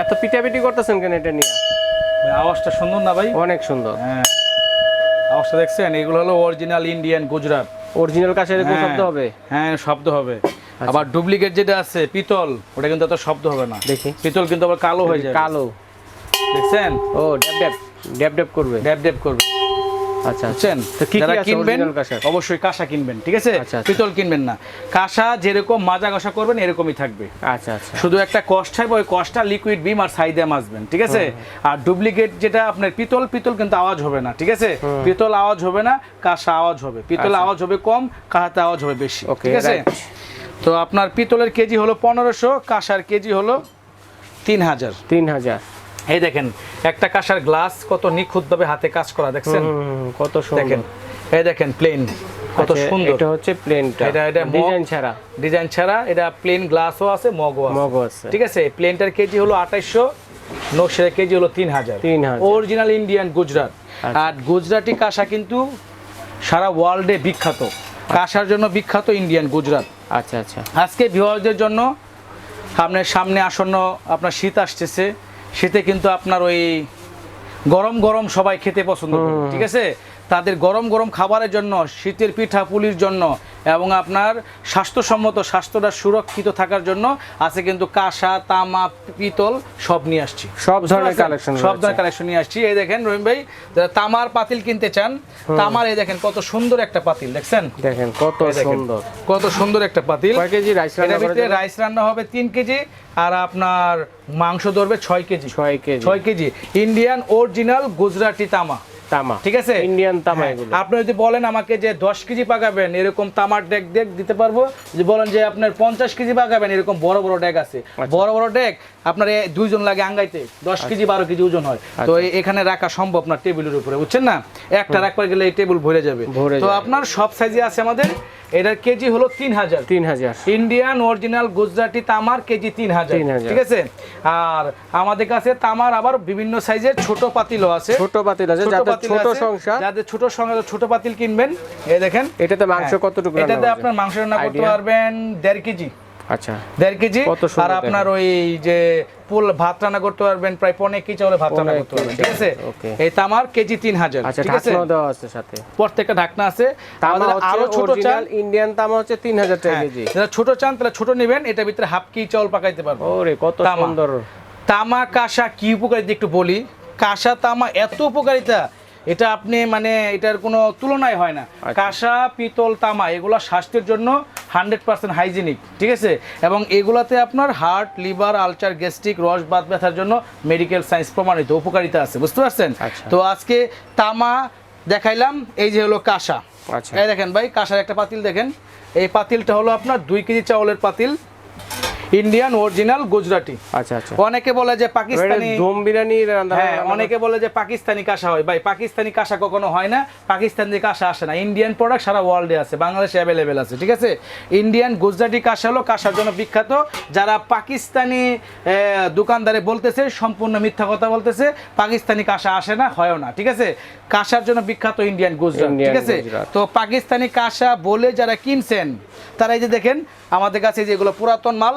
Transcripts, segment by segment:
এত পিটাপিটি করতেছেন কেন এটা নিয়ে? ভাই, আওয়াজটা সুন্দর না ভাই? অনেক সুন্দর। হ্যাঁ। আওয়াজটা দেখছেন? এগুলো হলো অরিজিনাল ইন্ডিয়ান গুজরাট। অরিজিনাল কাছে এরকম হ্যাঁ, শব্দ হবে? হ্যাঁ শব্দ হবে। আবার ডুপ্লিকেট যেটা আছে পিতল ওটা কিন্তু এত শব্দ হবে না। দেখি। পিতল কিন্তু আবার কালো হয়ে যায় কালো। দেখছেন? ও ড্যাব ড্যাব। ড্যাব ড্যাব করবে। ড্যাব ড্যাব করবে। আচ্ছা আচ্ছা। বুঝছেন? তো কি কি যারা কিনবেন অবশ্যই কাঁসা কিনবেন ঠিক আছে? আচ্ছা। পিতল কিনবেন না। কাঁসা যেরকম মাজা ঘষা করবেন এরকমই থাকবে। আচ্ছা আচ্ছা। শুধু একটা কষ্ট হবে ওই কষ্টটা লিকুইড বিম আর সাইডে মাজবেন ঠিক আছে? আর ডুপ্লিকেট যেটা আপনার পিতল পিতল কিন্তু আওয়াজ হবে না ঠিক আছে? পিতল আওয়াজ হবে না কাঁসা আওয়াজ হবে। পিতল। আওয়াজ হবে কম কাঁসাতে আওয়াজ হবে বেশি ঠিক আছে? তো আপনার পিতলের কেজি হলো পনেরোশো কাঁসার কেজি হলো তিন হাজার। তিন হাজার। এই দেখেন একটা কাঁসার গ্লাস কত নিখুঁতভাবে হাতে কাজ করা দেখছেন? কত দেখেন এই দেখেন প্লেন কত আচ্ছা, সুন্দর। এটা হচ্ছে প্লেনটা এটা- এটা ডিজাইন ছাড়া। ডিজাইন ছাড়া এটা প্লেন গ্লাসও আছে মগও আছে। মগও আছে। ঠিক আছে প্লেনটার কেজি হলো আঠাইশশো নকশার কেজি হলো তিন হাজার। 3000 অরিজিনাল ইন্ডিয়ান গুজরাট আচ্ছা। আর গুজরাটি কাঁসা কিন্তু সারা ওয়ার্ল্ডে বিখ্যাত। কাঁসার জন্য বিখ্যাত ইন্ডিয়ান গুজরাট আচ্ছা আচ্ছা। আজকে ভিউয়ারদের জন্য আপনার সামনে আসন্ন আপনার শীত আসতেছে। শীতে কিন্তু আপনার ওই গরম গরম সবাই খেতে পছন্দ করে ঠিক আছে? তাদের গরম গরম খাবারের জন্য শীতের পিঠা পুলির জন্য এবং আপনার স্বাস্থ্যসম্মত স্বাস্থ্যটা সুরক্ষিত থাকার জন্য আছে কিন্তু কাঁসা তামা পিতল সব নিয়ে আসছি। সব ধরনের কালেকশন সব ধরনের কালেকশন নিয়ে আসছি। এই দেখেন রহিম ভাই তামার পাতিল কিনতে চান তামার এই দেখেন কত সুন্দর একটা পাতিল দেখছেন? দেখেন কত সুন্দর। কত সুন্দর একটা পাতিল। কয় কেজি রাইস রান্না রাইস রান্না হবে তিন কেজি আর আপনার মাংস ধরবে ছয় কেজি। ছয় কেজি। ছয় কেজি। ইন্ডিয়ান অরিজিনাল গুজরাটি তামা। তামা। ঠিক আছে? ইন্ডিয়ান তামা হ্যাঁ, এগুলো। আপনি যদি বলেন আমাকে যে দশ কেজি পাকাবেন এরকম তামার ডেক ডেক দিতে পারব। যদি বলেন যে আপনার পঞ্চাশ কেজি পাকাবেন এরকম বড় বড় ডেক আছে। আচ্ছা। বড় বড় ডেক আপনার দুইজন লাগে আঙ্গাইতে। দশ কেজি বারো কেজি ওজন হয়। তো এখানে রাখা সম্ভব না টেবিলের উপরে বুঝছেন না? একটা রাখবার গেলে এই টেবিল ভরে যাবে। তো আপনার সব সাইজে আছে আমাদের। এটার কেজি হলো তিন হাজার। তিন হাজার। ইন্ডিয়ান অরিজিনাল গুজরাটি তামার কেজি তিন হাজার। ঠিক আছে? আর আমাদের কাছে তামার আবার বিভিন্ন সাইজের ছোট পাতিলও আছে। ছোট পাতিল আছে ছোট যাদের ছোট সংসার যাদের ছোট সংসার ছোট পাতিল কিনবেন। এই দেখেন। এটাতে মাংস হ্যাঁ, কতটুকু এটাতে আপনার মাংসের মাংস রান্না করতে পারবেন দেড় কেজি। আচ্ছা। দেড় কেজি। আর আপনার ওই যে পুল ভাত রান্না করতে পারবেন প্রায় পনেরো কেজি চাউলে ভাত রান্না করতে পারবেন ঠিক আছে? এই তামার কেজি তিন হাজার আচ্ছা ঠিক আছে? দেওয়া আছে সাথে। প্রত্যেকটা ঢাকনা আছে। আমাদের আরও ছোট চাল। ইন্ডিয়ান তামা হচ্ছে তিন হাজার টাকা হ্যাঁ, কেজি। যারা ছোট চান তাহলে ছোট নেবেন এটার ভিতরে হাফ কি চাউল পাকাইতে পারব। ওরে কত। সুন্দর। তামা কাঁসা কি উপকারিতা একটু বলি? কাঁসা তামা এত উপকারিতা। এটা আপনি মানে এটার কোনো তুলনায় হয় না। আচ্ছা। কাঁসা পিতল তামা এগুলো স্বাস্থ্যের জন্য হান্ড্রেড পার্সেন্ট হাইজিনিক ঠিক আছে? এবং এগুলাতে আপনার হার্ট লিভার আলচার গ্যাস্ট্রিক রস বাত ব্যথার জন্য মেডিকেল সায়েন্স প্রমাণিত উপকারিতা আছে বুঝতে পারছেন? আচ্ছা। তো আজকে তামা দেখাইলাম এই যে হলো কাঁসা। আচ্ছা। এই দেখেন ভাই কাঁসার একটা পাতিল দেখেন। এই পাতিলটা হলো আপনার দুই কেজি চাউলের পাতিল। ইন্ডিয়ান অরিজিনাল গুজরাটি আচ্ছা আচ্ছা। অনেকে বলে যে পাকিস্তানি দম বিরিয়ানি হ্যাঁ অনেকে বলে যে পাকিস্তানি কাঁসা হয়। ভাই পাকিস্তানি কাঁসা কখনো হয় না। পাকিস্তানি কাঁসা আসে না। ইন্ডিয়ান প্রোডাক্ট সারা ওয়ার্ল্ডে আছে। বাংলাদেশে অ্যাভেলেবেল আছে ঠিক আছে? ইন্ডিয়ান গুজরাটি কাঁসা হলো কাঁসার জন্য বিখ্যাত। যারা পাকিস্তানি দোকানদারে বলতেছে সম্পূর্ণ মিথ্যা কথা বলতেছে পাকিস্তানি কাঁসা আসে না হয়ও না ঠিক আছে? কাঁসার জন্য বিখ্যাত ইন্ডিয়ান গুজরাট ঠিক আছে? তো পাকিস্তানি কাঁসা বলে যারা কিনছেন তারা এই যে দেখেন আমাদের কাছে যেগুলো পুরাতন মাল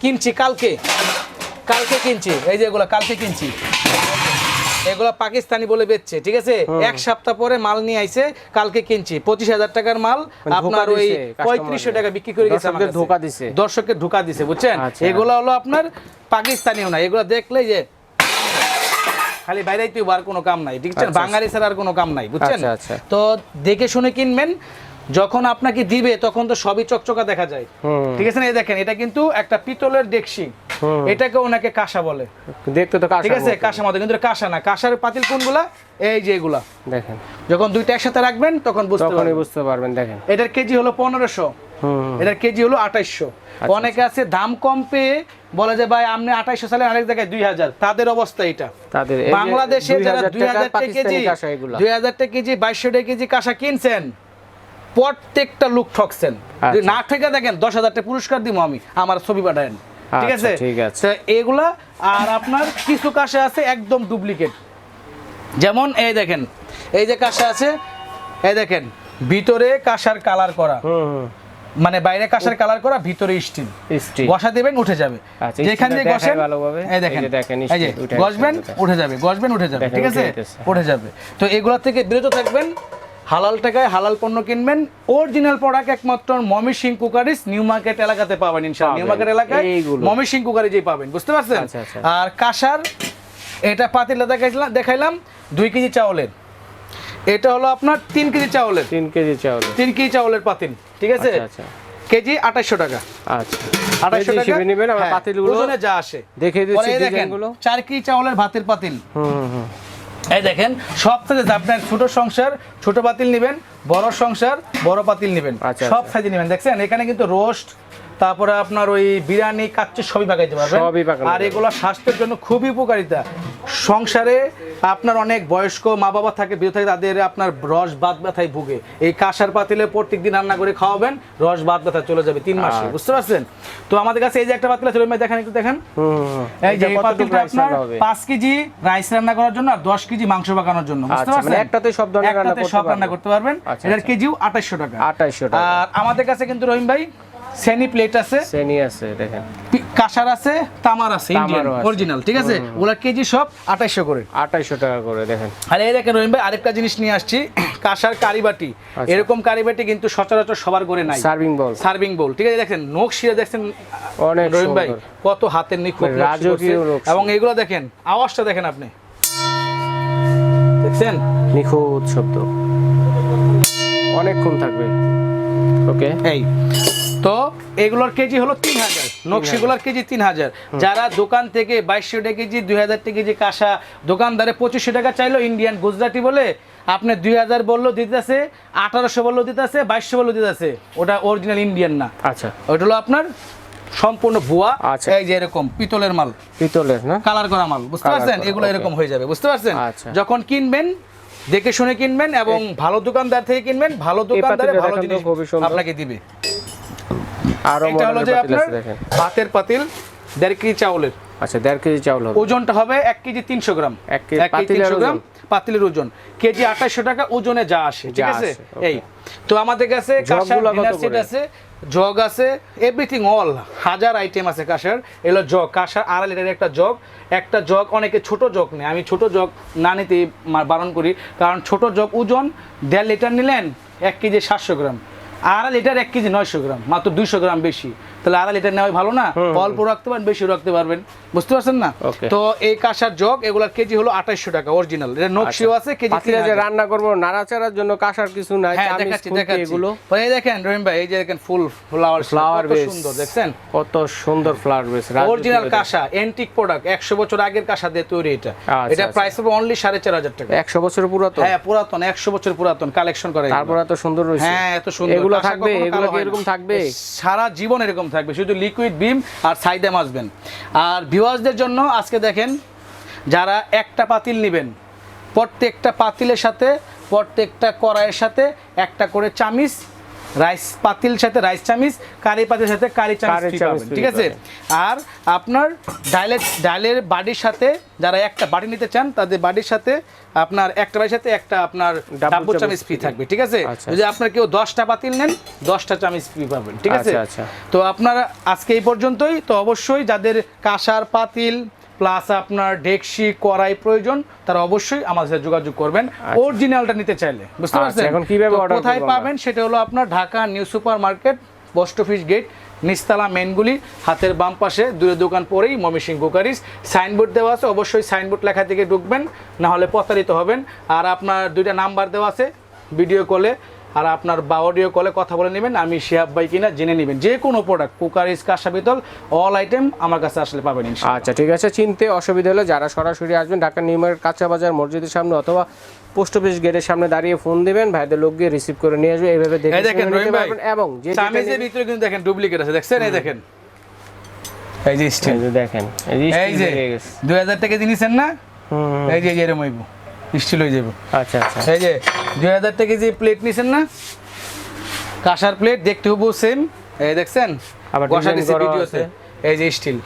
কিনছি কালকে। কালকে কিনছি। এই যে এগুলো কালকে কিনছি। এগুলো পাকিস্তানি বলে বেচছে ঠিক আছে? এক সপ্তাহ পরে মাল নিয়ে আইছে কালকে কিনছি। পঁচিশ হাজার টাকার মাল মানে আপনার ওই পঁয়ত্রিশশো টাকা বিক্রি করে গেছে। ধোঁকা দিছে। দর্শককে ধোকা দিছে বুঝছেন? আচ্ছা। এগুলো হলো আপনার পাকিস্তানিও না এগুলো দেখলেই যে খালি বাইরেই তুই আর কোনো কাম নাই ঠিক আছে? আচ্ছা, বাঙালি ছাড়া আর কোনো কাম নাই বুঝছেন? আচ্ছা, আচ্ছা। তো দেখে শুনে কিনবেন। যখন আপনাকে দিবে তখন তো সবই চকচকা দেখা যায়। ঠিক আছে না? এই দেখেন এটা কিন্তু একটা পিতলের ডেকসি। এটাকে ওনাকে কাঁসা বলে। দেখতে তো ঠিক আছে? কাঁসা মতো কিন্তু কাঁসা না। কাঁসার পাতিল কোনগুলা? এই যে এগুলা। দেখেন। যখন দুইটা একসাথে রাখবেন তখন বুঝতে পারবেন। বুঝতে পারবেন দেখেন। এটার কেজি হলো পনেরোশো। এটার কেজি হলো আঠাইশশো। অনেকে আছে দাম কম পেয়ে বলে যে ভাই আপনি আঠাইশশো সালে আরেক জায়গায় দুই হাজার। তাদের অবস্থা এটা। তাদের বাংলাদেশে যারা দুই হাজার কেজি দুই হাজার টাকা কেজি বাইশশো টাকা কেজি কাঁসা কিনছেন প্রত্যেকটা লোক ঠকছেন। যদি আচ্ছা। না ঠেকে দেখেন দশ হাজার টাকা পুরস্কার দিব আমি আমার ছবি পাঠায়েন। ঠিক আচ্ছা, আছে? ঠিক আছে। এগুলা আর আপনার কিছু কাঁসা আছে একদম ডুপ্লিকেট যেমন এই দেখেন এই যে কাঁসা আছে এই দেখেন ভিতরে কাঁসার কালার করা। মানে বাইরে কাঁসার কালার করা ভিতরে স্টিল বসা দেবেন উঠে যাবে। আচ্ছা, যেখান দিয়ে বসেন এই দেখেন এই যে উঠে বসবেন উঠে যাবে বসবেন উঠে যাবে ঠিক আছে? উঠে যাবে। তো এগুলো থেকে বিরত থাকবেন হালাল টাকায় হালাল পণ্য কিনবেন। অরিজিনাল প্রোডাক্ট একমাত্র Momi Singh cookeries New Market এলাকাতে পাবেন ইনশাআল্লাহ। নিউ মার্কেট এলাকায় মমি সিং কুকারিজেই পাবেন বুঝতে পারছেন? আচ্ছা, আচ্ছা। আর কাঁসার এটা পাতিলা দেখাইলাম দেখাইলাম দুই কেজি চাউলের। এটা হলো আপনার তিন কেজি চাউলের। তিন কেজি চাউল তিন কেজি চাউলের পাতিল ঠিক আছে? আচ্ছা কেজি আঠাশশো টাকা। আচ্ছা। আঠাশশো টাকা? নেবেন আমরা হ্যাঁ, পাতিলগুলো যা আসে। দিচ্ছি ডিজাইনগুলো। চার কেজি চাউলের ভাতের পাতিল। হুম, হুম। এই দেখেন সব থেকে আপনার ছোট সংসার ছোট পাতিল নেবেন বড় সংসার বড় পাতিল নেবেন আচ্ছা, সব আচ্ছা। সাইজে নেবেন দেখছেন এখানে কিন্তু রোস্ট তারপরে আপনার ওই বিরিয়ানি কাচ্চি সবই পাকাইতে পারবেন সবই পাকানো আর এগুলো স্বাস্থ্যের জন্য খুবই উপকারিতা সংসারে আপনার অনেক বয়স্ক মা বাবা থাকে বিরত থাকে তাদের আপনার রস বাদ ব্যথায় ভুগে এই কাঁসার পাতিলে প্রত্যেকদিন রান্না করে খাওয়াবেন রস বাদ ব্যথা চলে যাবে তিন মাসে আচ্ছা। বুঝতে পারছেন তো আমাদের কাছে এই যে একটা পাতিল আছে ওই ভাই দেখেন একটু দেখেন। এই যে এই পাতিলটা আপনার পাঁচ কেজি রাইস রান্না করার জন্য আর দশ কেজি মাংস পাকানোর জন্য বুঝতে আচ্ছা, মানে পারছেন একটাতেই সব ধরনের রান্না করতে সব রান্না পারবেন। করতে পারবেন আচ্ছা, এটার। কেজিও আঠাশশো টাকা 2800 টাকা। আর আমাদের কাছে কিন্তু রহিম ভাই সেনি প্লেট আছে। শ্রেণি আছে দেখেন। কাঁসার আছে তামার আছে। অরিজিনাল ঠিক আছে? ওগুলা কেজি সব আঠাশশো করে। আঠাইশো টাকা করে দেখেন। আর এই দেখেন রহিম ভাই আরেকটা জিনিস নিয়ে আসছি। কাঁসার কারিবাটি আচ্ছা। এরকম কারিবাটি কিন্তু সচরাচর সবার ঘরে নাই। সার্ভিং বল। সার্ভিং বোল ঠিক আছে? দেখেন নখ শিরে দেখছেন অনেক রহিম ভাই কত হাতের নিখুঁত মানে রাজকীয় এবং এগুলো দেখেন আওয়াজটা দেখেন আপনি। দেখছেন? নিখুঁত শব্দ। অনেকক্ষণ থাকবে। ওকে? এই। তো এগুলোর কেজি হলো তিন হাজার। নকশিগুলোর কেজি তিন হাজার। যারা দোকান থেকে বাইশশো টাকা কেজি দুই হাজার টাকা কেজি কাঁসা দোকানদারে পঁচিশশো টাকা চাইলো ইন্ডিয়ান গুজরাটি বলে আপনি দুই হাজার বললেও দিতেছে আঠারোশো বললেও দিতেছে বাইশশো বললেও দিতেছে। ওটা অরিজিনাল ইন্ডিয়ান না। আচ্ছা। ওইটা হলো আপনার সম্পূর্ণ ভুয়া। আচ্ছা। এই যে এরকম পিতলের মাল। পিতলের না? কালার করা মাল বুঝতে পারছেন? এগুলো এরকম হয়ে যাবে বুঝতে পারছেন? আচ্ছা। যখন কিনবেন দেখে শুনে কিনবেন এবং ভালো দোকানদার থেকে কিনবেন ভালো দোকানদারে ভালো জিনিস আপনাকে দিবে। আরও এটা হলো যে আপনার ভাতের পাতিল দেড় কেজি চাউলের। আচ্ছা দেড় কেজি চাউল হবে। ওজনটা হবে এক কেজি তিনশো গ্রাম। এক কেজি তিনশো গ্রাম পাতিলের ওজন। কেজি আঠাশশো টাকা ওজনে যা আসে ঠিক আছে? এই। তো আমাদের কাছে সেট আছে জগ আছে এভরিথিং অল হাজার আইটেম আছে কাঁসার। এলো জগ কাঁসার আড়াই লিটারের একটা জগ। একটা জগ অনেকে ছোট জগ নেই আমি ছোট জগ না নিতে বারণ করি। কারণ ছোট জগ ওজন দেড় লিটার নিলেন এক কেজি সাতশো গ্রাম। আড়াই লিটার এক কেজি নয়শো গ্রাম মাত্র দুইশো গ্রাম বেশি। তাহলে আড়াই লিটার নেওয়াই ভালো না? অল্প রাখতে পারেন বেশি রাখতে পারবেন। বুঝতে পারছেন না? তো এই কাঁসার জগ এগুলার কেজি হলো আঠাইশশো টাকা অরিজিনাল এটা নকশিও আছে কেজি যে রান্না করব নাড়াচাড়ার জন্য কাঁসার কিছু নাই হ্যাঁ দেখাচ্ছি দেখাচ্ছি। এগুলো। এই দেখেন রহিম ভাই এই যে দেখেন ফুল ফ্লাওয়ার ফ্লাওয়ার বেস সুন্দর দেখছেন? কত সুন্দর ফ্লাওয়ার বেস অরিজিনাল কাঁসা এন্টিক প্রোডাক্ট একশো বছর আগের কাঁসা দিয়ে তৈরি এটা। আচ্ছা, এটা আচ্ছা। প্রাইস হবে অনলি সাড়ে চার হাজার টাকা। একশো বছর পুরাতন? হ্যাঁ পুরাতন একশো বছর পুরাতন কালেকশন করে তারপরে এত সুন্দর রয়েছে হ্যাঁ এত সুন্দর। এগুলো থাকবে এগুলো কি এরকম থাকবে? সারা জীবন এরকম থাকবে শুধু লিকুইড বিম আর সাইডে আসবেন আর ভিউয়ার্সদের জন্য আজকে দেখেন যারা একটা পাতিল নেবেন প্রত্যেকটা পাতিলের সাথে প্রত্যেকটা কড়াইয়ের সাথে একটা করে চামিচ রাইস পাতিল সাথে রাইস চামিচ কারি পাতিলের সাথে কারি চামিচ ঠিক আছে? আর আপনার ডাইলের ডাইলের বাড়ির সাথে যারা একটা বাড়ি নিতে চান তাদের বাড়ির সাথে আপনার একটা বাড়ির সাথে একটা আপনার ডাব্বু ডাব্বু চামিচ ফ্রি থাকবে। ঠিক আছে? আচ্ছা, যদি আপনার কেউ দশটা পাতিল নেন দশটা চামিচ ফ্রি পাবেন ঠিক আছে? আচ্ছা, আচ্ছা। তো আপনারা আজকে এই পর্যন্তই। তো অবশ্যই যাদের কাঁসার পাতিল প্লাস আপনার ডেকসি কড়াই প্রয়োজন তারা অবশ্যই আমাদের সাথে যোগাযোগ করবেন। অরিজিনালটা নিতে চাইলে বুঝতে আচ্ছা, পারছেন? এখন কীভাবে কোথায় পাবেন সেটা হলো আপনার Dhaka New Super Market post office gate নিস্তালা মেনগুলি হাতের বাম পাশে দূরে দোকান পরেই মমিসিং কুকারিস। সাইনবোর্ড দেওয়া আছে অবশ্যই সাইনবোর্ড লেখা থেকে ঢুকবেন না হলে প্রতারিত হবেন। আর আপনার দুইটা নাম্বার দেওয়া আছে ভিডিও কলে আর আপনার বা অডিও কলে কথা বলে নেবেন আমি শিহাব ভাই কিনা জেনে নেবেন। যে কোনো প্রোডাক্ট কুকারিস কাঁসা পিতল অল আইটেম আমার কাছে আসলে পাবেন আচ্ছা ঠিক আছে। চিনতে অসুবিধা হলে যারা সরাসরি আসবেন ঢাকা নিউ মার্কেট কাঁচা বাজার মসজিদের সামনে অথবা পোস্ট অফিস গেটের সামনে দাঁড়িয়ে ফোন দিবেন ভাইদের লোক গিয়ে রিসিভ করে নিয়ে আসবে এইভাবে দেখে দেখেন এবং যে চামিজের ভিতরে কিন্তু দেখেন ডুপ্লিকেট আছে দেখছেন? এই দেখেন। এই যে স্টিল দেখেন এই যে এই steel যে বেরিয়ে গেছে। দুই হাজার টাকা জিনিসেন না। এই যে এরম হইব। স্টিল হয়ে যাবে। আচ্ছা আচ্ছা। এই যে দুই হাজার টাকা যে প্লেট নিছেন না কাঁসার প্লেট দেখতে হব সেম এই দেখছেন? আবার ভিডিওতে। এই যে স্টিল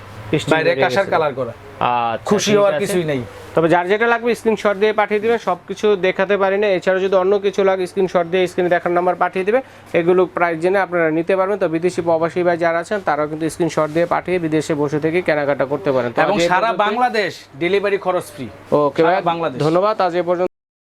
কালার করা। আচ্ছা, খুশি হওয়ার কিছুই নেই। তবে যার যেটা লাগবে স্ক্রিনশট দিয়ে পাঠিয়ে দিবেন সব কিছু দেখাতে পারি না। এছাড়াও যদি অন্য কিছু লাগে স্ক্রিনশট দিয়ে স্ক্রিনে দেখার নাম্বার পাঠিয়ে দিবে এগুলো প্রাইস জেনে আপনারা নিতে পারবেন। তো বিদেশি প্রবাসী ভাই যারা আছেন তারাও কিন্তু স্ক্রিনশট দিয়ে পাঠিয়ে বিদেশে বসে থেকে কেনাকাটা করতে পারেন। এবং সারা বাংলাদেশ ডেলিভারি খরচ ফ্রি ওকে ভাই বাংলাদেশ। ধন্যবাদ। আজ এ পর্যন্ত